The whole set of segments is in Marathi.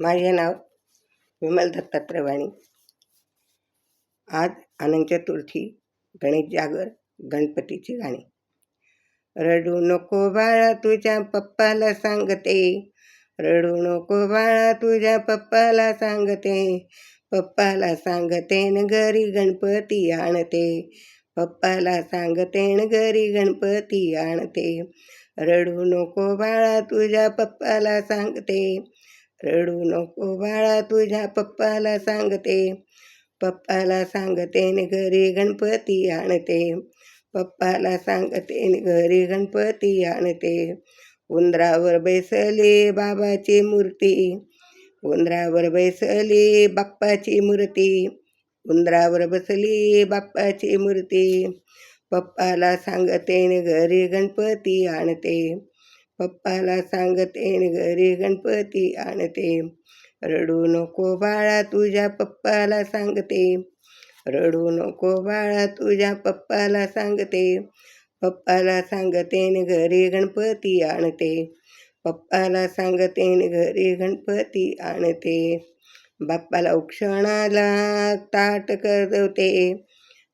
माझे नाव विमल दत्तात्रय वाणी आज अनंत चतुर्थी गणेश जागर गणपतीची गाणी रडू नको बाळा तुझ्या पप्पाला सांगते. रडू नको बाळा तुझ्या पप्पाला सांगते. पप्पाला सांगते न घरी गणपती आणते. पप्पाला सांगते न घरी गणपती आणते. रडू नको बाळा तुझ्या पप्पाला सांगते. रडू नको बाळा तुझ्या पप्पाला सांगते. पप्पाला सांगते न घरी गणपती आणते. पप्पाला सांगते न घरी गणपती आणते. उंदरावर बैसली बाबाची मूर्ती. उंदरावर बैसली बाप्पाची मूर्ती. उंदरावर बसली बाप्पाची मूर्ती. पप्पाला सांगते न घरी गणपती आणते. पप्पाला सांगते न घरी गणपती आणते. रडू नको बाळा तुझ्या पप्पाला सांगते. रडू नको बाळा तुझ्या पप्पाला सांगते. पप्पाला सांगते न घरी गणपती आणते. पप्पाला सांगते न घरी गणपती आणते. बाप्पाला उक्षणाला ताट करवते.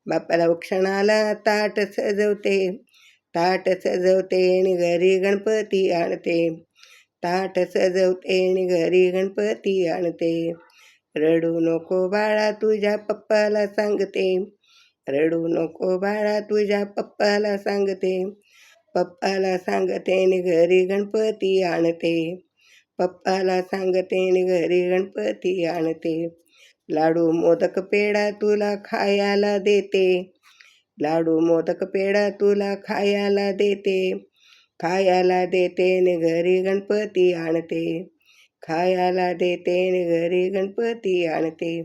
बाप्पाला उक्षणाला ताट सजवते. ताट सजवते आणि घरी गणपती आणते. ताट सजवते आणि घरी गणपती आणते. रडू नको बाळा तुझ्या पप्पाला सांगते. रडू नको बाळा तुझ्या पप्पाला सांगते. पप्पाला सांगते आणि घरी गणपती आणते. पप्पाला सांगते आणि घरी गणपती आणते. लाडू मोदक पेढा तुला खायला देते. लाडू मोदक पेढा तुला खायला देते. खायला देते ने घरी गणपती आणते. खायला देते ने घरी गणपती आणते.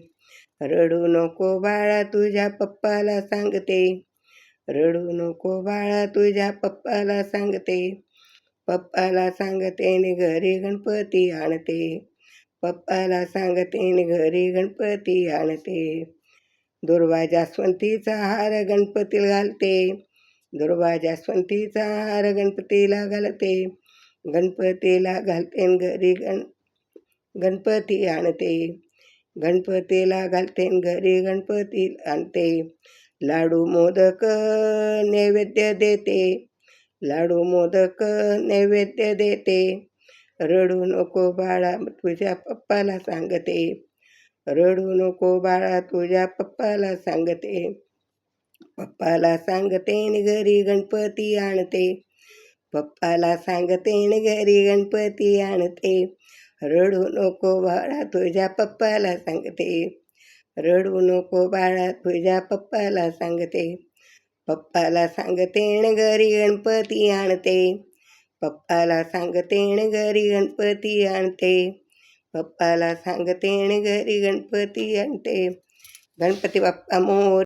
रडू नको बाळा तुझ्या पप्पाला सांगते. रडू नको बाळा तुझ्या पप्पाला सांगते. पप्पाला सांगते ने घरी गणपती आणते. पप्पाला सांगते ने घरी गणपती आणते. दुर्वा जास्वंतीचा हार गणपतीला घालते. दुर्वा जास्वंतीचा हार गणपतीला घालते. गणपतीला घालते घरी गण गणपती आणते. गणपतीला घालते घरी गणपती आणते. लाडू मोदक नैवेद्य देते. लाडू मोदक नैवेद्य देते. रडू नको बाळा तुझ्या पप्पाला सांगते. रडू नको बाळा तुझ्या पप्पाला सांगते. पप्पाला सांगते न घरी गणपती आणते. पप्पाला सांगते न घरी गणपती आणते. रडू नको बाळा तुझ्या पप्पाला सांगते. रडू नको बाळा तुझ्या पप्पाला सांगते. पप्पाला सांगते न घरी गणपती आणते. पप्पाला सांगते न घरी गणपती आणते. पप्पाला सांगते आणि घरी गणपती आणते गणपती बाप्पा मोर